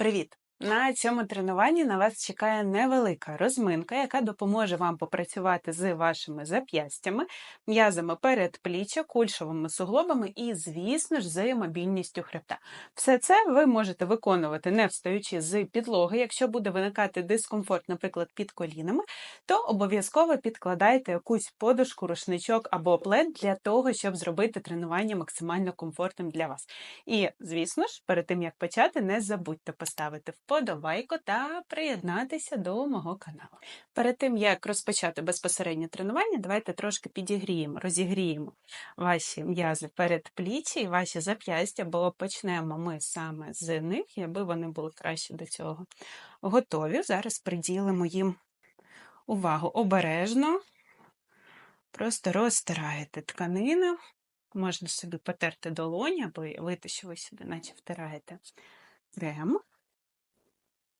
Привіт! На цьому тренуванні на вас чекає невелика розминка, яка допоможе вам попрацювати з вашими зап'ястями, м'язами передпліччя, кульшовими суглобами і, звісно ж, з мобільністю хребта. Все це ви можете виконувати не встаючи з підлоги. Якщо буде виникати дискомфорт, наприклад, під колінами, то обов'язково підкладайте якусь подушку, рушничок або плед для того, щоб зробити тренування максимально комфортним для вас. І, звісно ж, перед тим як почати, не забудьте поставити вподобайку та приєднатися до мого каналу. Перед тим як розпочати безпосереднє тренування, давайте трошки підігріємо, розігріємо ваші м'язи перед плічі і ваші зап'ястя, бо почнемо ми саме з них, аби вони були краще до цього готові. Зараз приділимо їм увагу обережно. Просто розтираєте тканину, можна собі потерти долоні, аби вийти, що ви сюди, наче втираєте крем.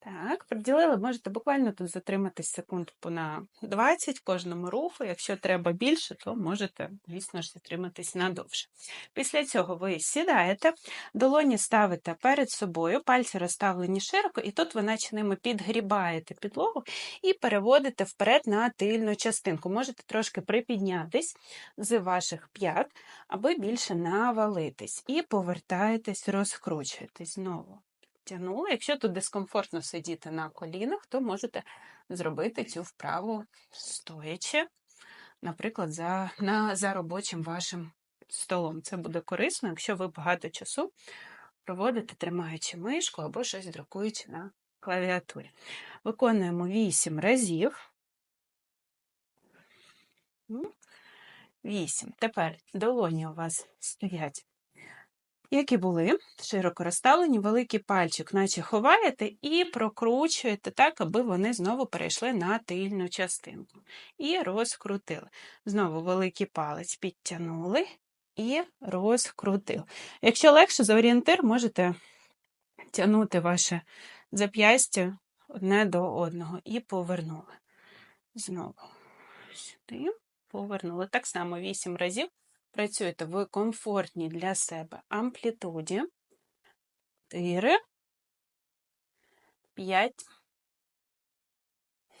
Так, приділили, можете буквально тут затриматись секунд на 20 кожному руху. Якщо треба більше, то можете, звісно ж, затриматись надовше. Після цього ви сідаєте, долоні ставите перед собою, пальці розставлені широко, і тут ви наче ними підгрібаєте підлогу і переводите вперед на тильну частинку. Можете трошки припіднятись з ваших п'ят, аби більше навалитись. І повертаєтесь, розкручуєтесь знову підтягнули. Якщо тут дискомфортно сидіти на колінах, то можете зробити цю вправу стоячи, наприклад, за, на, за робочим вашим столом. Це буде корисно, якщо ви багато часу проводите, тримаючи мишку або щось друкуючи на клавіатурі. Виконуємо 8 разів. 8. Тепер долоні у вас стоять які були широко розставлені, великий пальчик, наче ховаєте, і прокручуєте так, аби вони знову перейшли на тильну частинку. І розкрутили. Знову великий палець підтягнули і розкрутили. Якщо легше за орієнтир, можете тягнути ваше зап'ястя одне до одного і повернули. Знову сюди, повернули. Так само 8 разів. Працюєте в комфортній для себе амплітуді. 4, 5,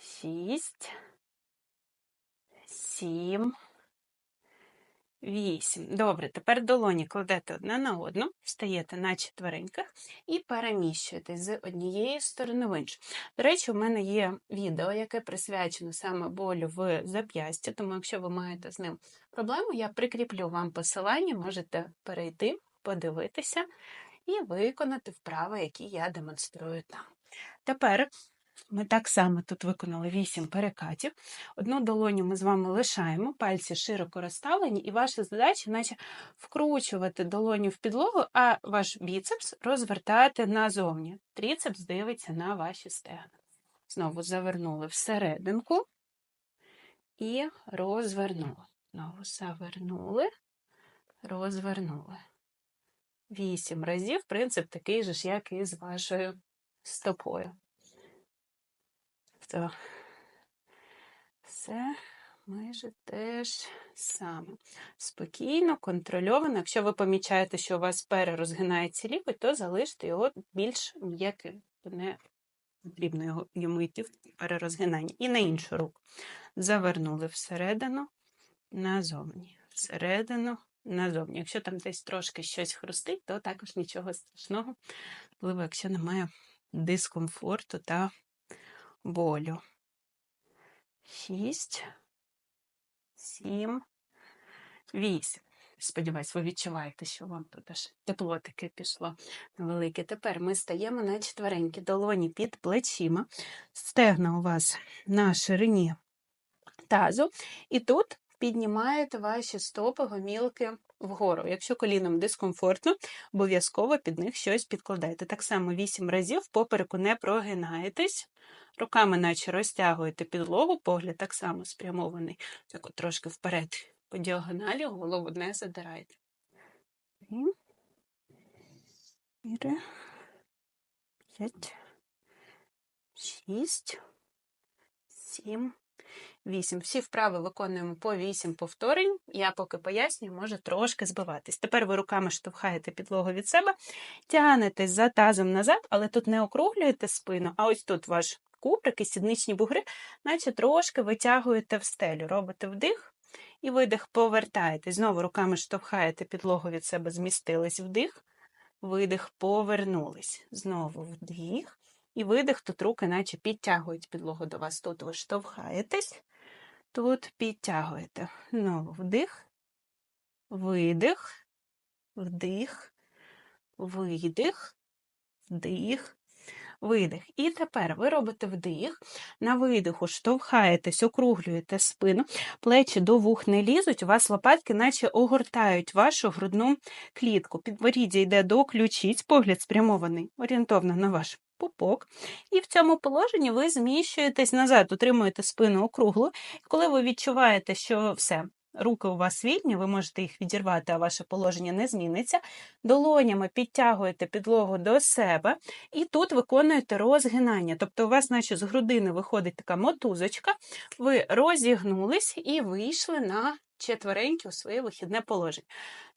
6, 7, Вісім. Добре, тепер долоні кладете одне на одну, встаєте на четвереньках і переміщуєтесь з однієї сторони в іншу. До речі, у мене є відео, яке присвячено саме болю в зап'ясті, тому якщо ви маєте з ним проблему, я прикріплю вам посилання, можете перейти, подивитися і виконати вправи, які я демонструю там. Тепер ми так само тут виконали 8 перекатів. Одну долоню ми з вами лишаємо, пальці широко розставлені, і ваша задача, наче вкручувати долоню в підлогу, а ваш біцепс розвертати назовні. Тріцепс дивиться на ваші стегна. Знову завернули всерединку і розвернули. Знову завернули, розвернули. Вісім разів принцип такий же, як і з вашою стопою. Тобто все майже теж саме. Спокійно, контрольовано. Якщо ви помічаєте, що у вас перерозгинається лікоть, то залиште його більш м'яким. Не потрібно йому йти в перерозгинання. І на іншу руку. Завернули всередину, назовні. Всередину, назовні. Якщо там десь трошки щось хрустить, то також нічого страшного, можливо, якщо немає дискомфорту та болю. Шість, сім, вісім. Сподіваюсь, ви відчуваєте, що вам тут аж тепло таке пішло велике. Тепер ми стаємо на четверенькі долоні під плечима. Стегна у вас на ширині тазу. І тут піднімаєте ваші стопи гомілки вгору. Якщо коліном дискомфортно, обов'язково під них щось підкладайте. Так само 8 разів попереку не прогинаєтесь. Руками, наче розтягуєте підлогу, погляд так само спрямований, так от трошки вперед по діагоналі, голову не задирайте. Чотири, п'ять, шість, сім, 8. Всі вправи виконуємо по 8 повторень. Я поки пояснюю, може трошки збиватись. Тепер ви руками штовхаєте підлогу від себе, тягнетесь за тазом назад, але тут не округлюєте спину, а ось тут ваш куприк і сідничні бугри, наче трошки витягуєте в стелю. Робите вдих і видих, повертаєтесь. Знову руками штовхаєте підлогу від себе, змістились вдих, видих, повернулись. Знову вдих. І видих, тут руки, наче підтягують підлогу до вас. Тут ви штовхаєтесь, тут підтягуєте. Знову вдих, видих, вдих, видих, вдих, видих. І тепер ви робите вдих, на видиху штовхаєтесь, округлюєте спину, плечі до вух не лізуть, у вас лопатки, наче огортають вашу грудну клітку. Підборіддя йде до ключиць, погляд спрямований орієнтовно на ваш пупок. І в цьому положенні ви зміщуєтесь назад, утримуєте спину округлу. коли ви відчуваєте, що все, руки у вас вільні, ви можете їх відірвати, а ваше положення не зміниться. Долонями підтягуєте підлогу до себе і тут виконуєте розгинання. Тобто, у вас, наче з грудини виходить така мотузочка, ви розігнулись і вийшли на четверенькі у своє вихідне положення.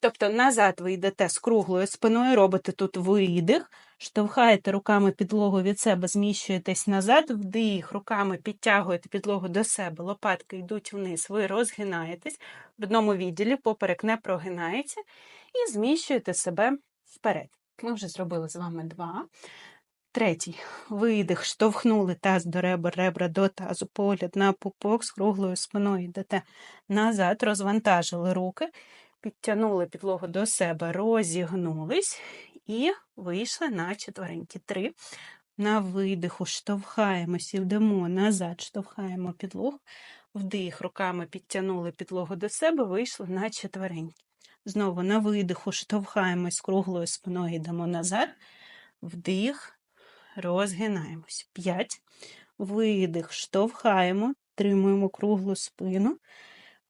Тобто назад ви йдете з круглою спиною, робите тут видих, штовхаєте руками підлогу від себе, зміщуєтесь назад, вдих, руками підтягуєте підлогу до себе, лопатки йдуть вниз, ви розгинаєтесь, в одному відділі поперек не прогинається, і зміщуєте себе вперед. Ми вже зробили з вами два. Третій видих, штовхнули таз до ребер, ребра до тазу, погляд на пупок з круглою спиною йдете назад, розвантажили руки, підтягнули підлогу до себе, розігнулись і вийшли на четверенькі. Три. На видиху штовхаємося, йдемо назад, штовхаємо підлогу, вдих, руками підтягнули підлогу до себе, вийшли на четверенькі. Знову на видиху штовхаємось круглою спиною, йдемо назад, вдих розгинаємось. П'ять. Видих, штовхаємо, тримуємо круглу спину.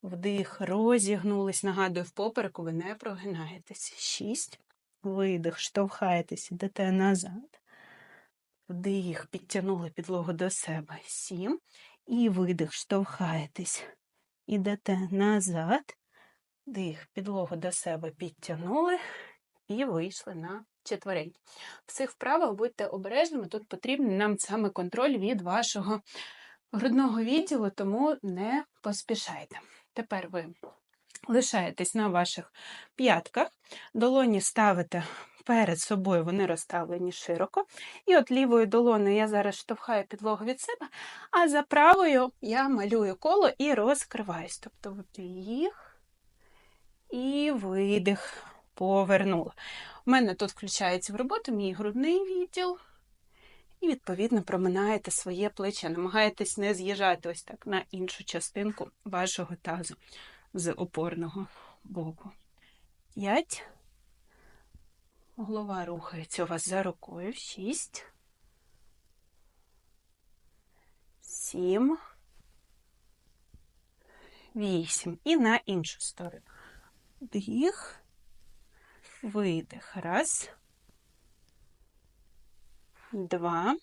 Вдих, розігнулись. Нагадую, в попереку ви не прогинаєтесь. Шість. Видих, штовхаєтесь, ідете назад. Вдих, підтягнули підлогу до себе. Сім. І видих, штовхаєтесь. Ідете назад. Дих, підлогу до себе підтягнули і вийшли на четверень. В цих вправах будьте обережними, тут потрібен нам саме контроль від вашого грудного відділу, тому не поспішайте. Тепер ви лишаєтесь на ваших п'ятках, долоні ставите перед собою, вони розставлені широко. І от лівою долоною я зараз штовхаю підлогу від себе, а за правою я малюю коло і розкриваюсь. Тобто вдих і видих, повернула. У мене тут включається в роботу мій грудний відділ. І, відповідно, проминаєте своє плече, намагаєтесь не з'їжджати ось так на іншу частинку вашого тазу з опорного боку. П'ять. Голова рухається у вас за рукою. Шість. Сім. Вісім. І на іншу сторону. Дих видих. Раз, два,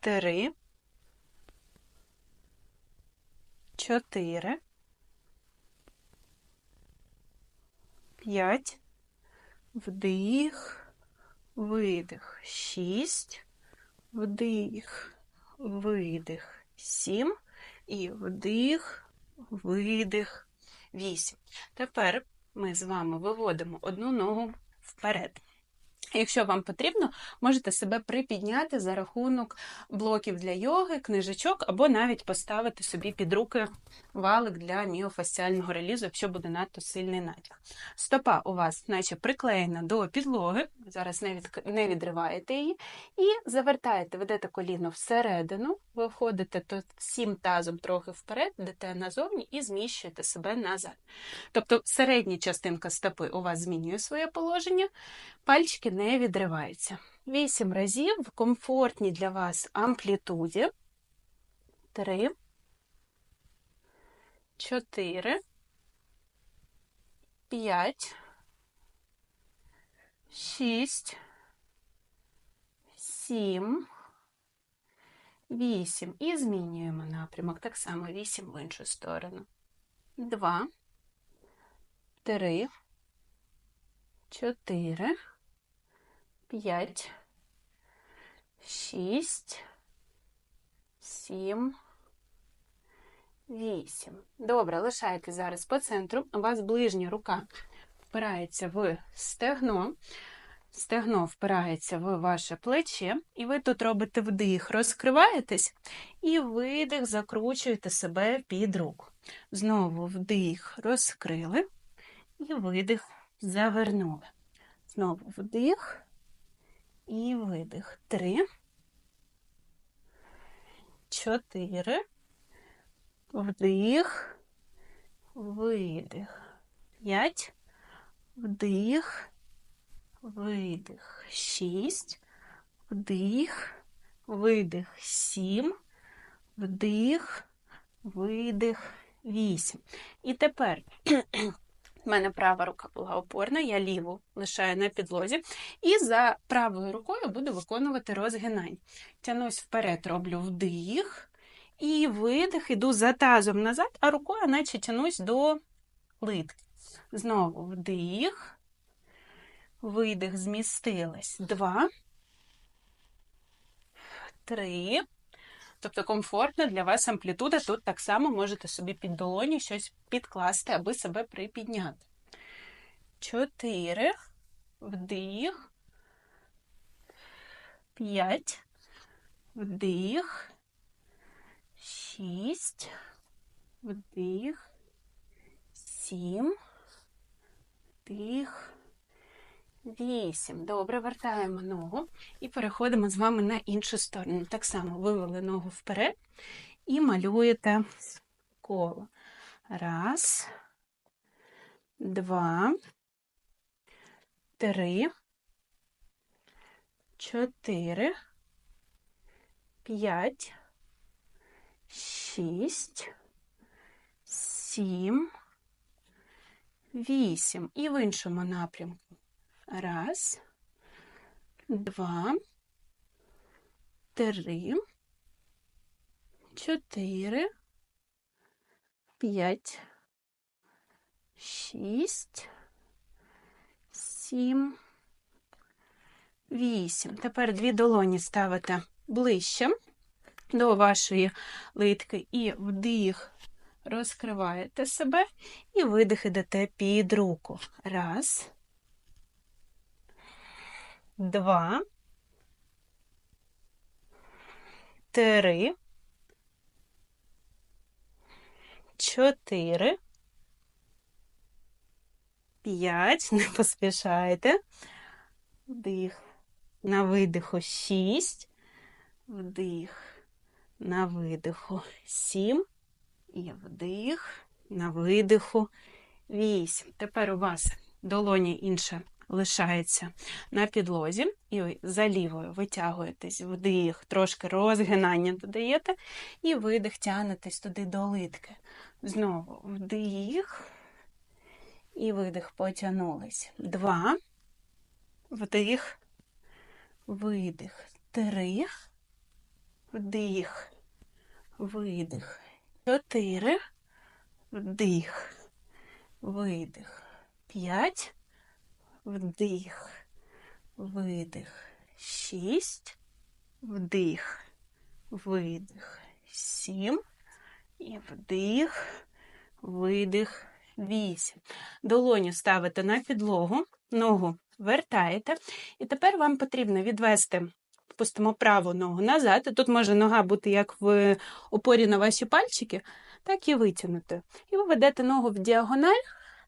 три, чотири, п'ять, вдих, видих, шість, вдих, видих, сім. І вдих, видих. 8. Тепер ми з вами виводимо одну ногу вперед. Якщо вам потрібно, можете себе припідняти за рахунок блоків для йоги, книжечок, або навіть поставити собі під руки валик для міофасціального релізу, якщо буде надто сильний натяг. Стопа у вас, наче приклеєна до підлоги, зараз не, від... не відриваєте її, і завертаєте, ведете коліно всередину, ви входите тут всім тазом трохи вперед, йдете назовні і зміщуєте себе назад. Тобто середня частинка стопи у вас змінює своє положення, пальчики не відриваються. Вісім разів в комфортній для вас амплітуді. Три, чотири, п'ять, шість, сім, вісім. І змінюємо напрямок. Так само вісім в іншу сторону. Два, три, чотири, п'ять, шість, сім. Вісім. Добре, лишайте зараз по центру. У вас ближня рука впирається в стегно. Стегно впирається в ваше плече, і ви тут робите вдих, розкриваєтесь, і видих, закручуєте себе під руку. Знову вдих, розкрили, і видих, завернули. Знову вдих і видих. Три, чотири. Вдих, видих. П'ять. Вдих, видих. Шість. Вдих, видих. Сім. Вдих, видих. Вісім. І тепер в мене права рука була опорна, я ліву лишаю на підлозі. І за правою рукою буду виконувати розгинання. Тянусь вперед, роблю вдих. І видих, іду за тазом назад, а рукою наче тянусь до литки. Знову вдих, видих, змістилась. Два, три. Тобто комфортна для вас амплітуда. Тут так само можете собі під долоні щось підкласти, аби себе припідняти. Чотири. Вдих. П'ять. Вдих шість, вдих, сім, вдих, вісім. Добре, вертаємо ногу і переходимо з вами на іншу сторону. Так само вивели ногу вперед і малюєте коло. Раз, два, три, чотири, п'ять шість, сім, вісім. І в іншому напрямку. Раз, два, три, чотири, п'ять, шість, сім, вісім. Тепер дві долоні ставите ближче до вашої литки і вдих, розкриваєте себе, і видих ідете під руку. Раз, два, три, чотири. П'ять, не поспішайте. Вдих. На видиху шість. Вдих на видиху сім. І вдих, на видиху вісім. Тепер у вас долоні інша лишається на підлозі, і ви за лівою витягуєтесь вдих, трошки розгинання додаєте, і видих, тягнетесь туди до литки. Знову вдих і видих, потягнулись. Два, вдих, видих, три вдих, видих. Чотири. Вдих, видих. П'ять. Вдих, видих. Шість. Вдих, видих. Сім. І вдих, видих. Вісім. Долоню ставите на підлогу, ногу вертаєте. І тепер вам потрібно відвести Пустимо праву ногу назад. Тут може нога бути як в опорі на ваші пальчики, так і витягнути. І ви ведете ногу в діагональ,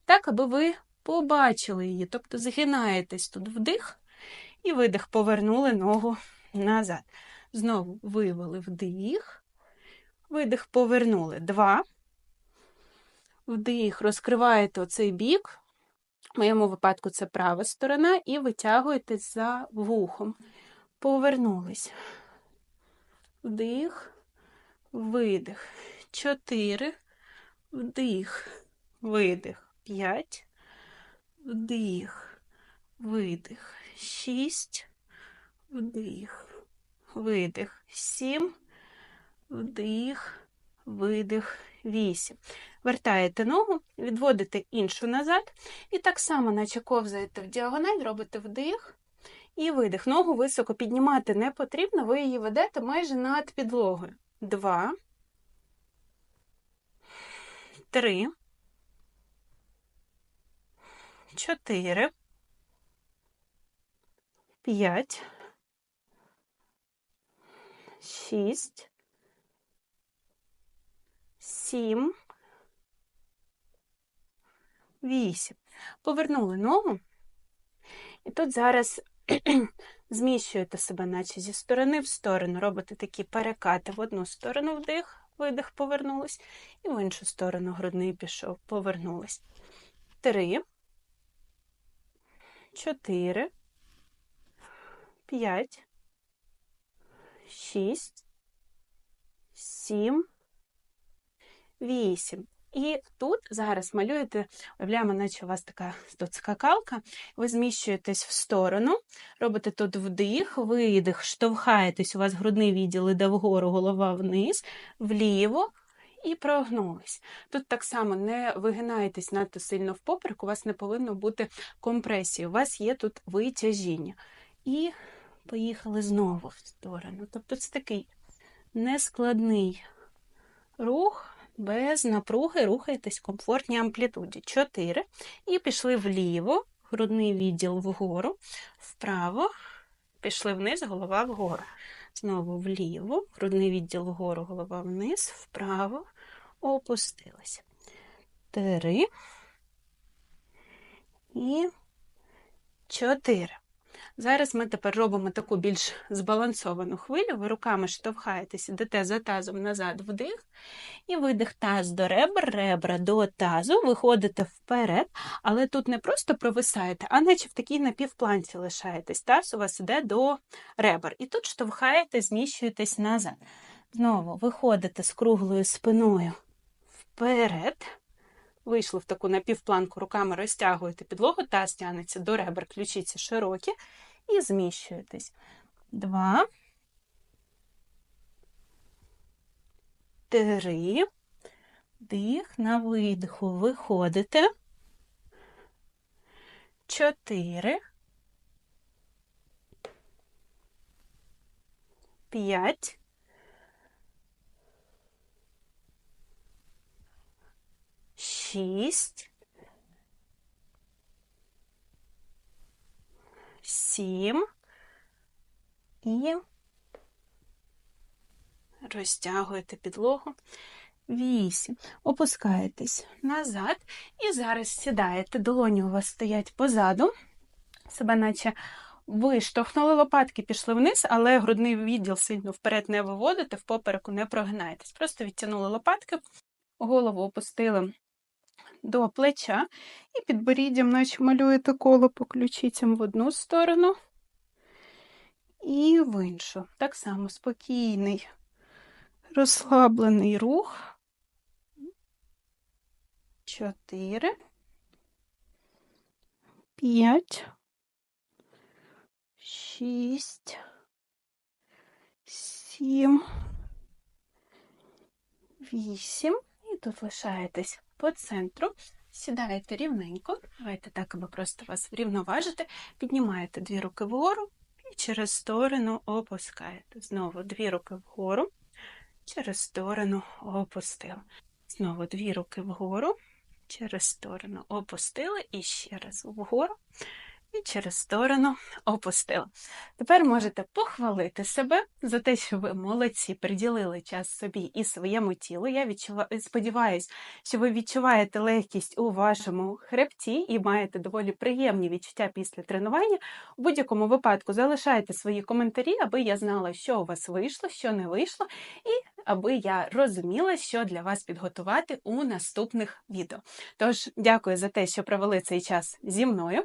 так, аби ви побачили її. Тобто згинаєтесь тут вдих і видих, повернули ногу назад. Знову вивели вдих, видих, повернули. Два. Вдих, розкриваєте оцей бік. В моєму випадку це права сторона, і витягуєтесь за вухом повернулись. Вдих, видих. Чотири. Вдих, видих. П'ять. Вдих, видих. Шість. Вдих. Видих. Сім. вдих, видих, 8. Вертаєте ногу, відводите іншу назад. І так само, наче ковзаєте в діагональ, робите вдих і видих. Ногу високо піднімати не потрібно, ви її ведете майже над підлогою. Два. Три. Чотири. П'ять. Шість. Сім. Вісім. Повернули ногу. І тут зараз зміщуєте себе, наче зі сторони в сторону. Робите такі перекати в одну сторону вдих, видих, повернулись, і в іншу сторону грудний пішов, повернулись. Три. Чотири. П'ять. Шість. Сім. Вісім. І тут зараз малюєте, уявляємо, наче у вас така тут скакалка, ви зміщуєтесь в сторону, робите тут вдих, видих, штовхаєтесь, у вас грудний відділ іде вгору, голова вниз, вліво і прогнулись. Тут так само не вигинаєтесь надто сильно в поперек, у вас не повинно бути компресії, у вас є тут витяжіння. І поїхали знову в сторону. Тобто це такий нескладний рух без напруги рухайтесь в комфортній амплітуді. 4. І пішли вліво, грудний відділ вгору, вправо, пішли вниз, голова вгору. Знову вліво, грудний відділ вгору, голова вниз, вправо, опустилися. Три І 4. Зараз ми тепер робимо таку більш збалансовану хвилю. Ви руками штовхаєтесь, ідете за тазом назад вдих, і видих таз до ребер, ребра до тазу, виходите вперед, але тут не просто провисаєте, а наче в такій напівпланці лишаєтесь. Таз у вас іде до ребер. І тут штовхаєте, зміщуєтесь назад. Знову виходите з круглою спиною вперед. Вийшли в таку напівпланку, руками розтягуєте підлогу, таз тягнеться до ребер, ключиці широкі і зміщуєтесь. Два. Три. Дих на видиху. Виходите. Чотири. П'ять. Шість. Сім. І розтягуєте підлогу. Вісім. Опускаєтесь назад. І зараз сідаєте. Долоні у вас стоять позаду. Себе, наче виштовхнули лопатки, пішли вниз, але грудний відділ сильно вперед не виводите, в попереку не прогинаєтесь. Просто відтягнули лопатки, голову опустили до плеча і підборіддям, наче малюєте коло по ключицям в одну сторону і в іншу. Так само спокійний, розслаблений рух. Чотири. П'ять. Шість. Сім. Вісім. І тут лишаєтесь по центру. Сідаєте рівненько. Давайте так, аби просто вас врівноважити. Піднімаєте дві руки вгору і через сторону опускаєте. Знову дві руки вгору, через сторону опустили. Знову дві руки вгору, через сторону опустили і ще раз вгору. І через сторону опустила. Тепер можете похвалити себе за те, що ви молодці, приділили час собі і своєму тілу. Я відчуваю, сподіваюся, що ви відчуваєте легкість у вашому хребті і маєте доволі приємні відчуття після тренування. У будь-якому випадку залишайте свої коментарі, аби я знала, що у вас вийшло, що не вийшло, і аби я розуміла, що для вас підготувати у наступних відео. Тож, дякую за те, що провели цей час зі мною.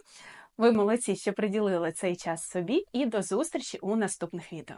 Ви молодці, що приділили цей час собі, і до зустрічі у наступних відео.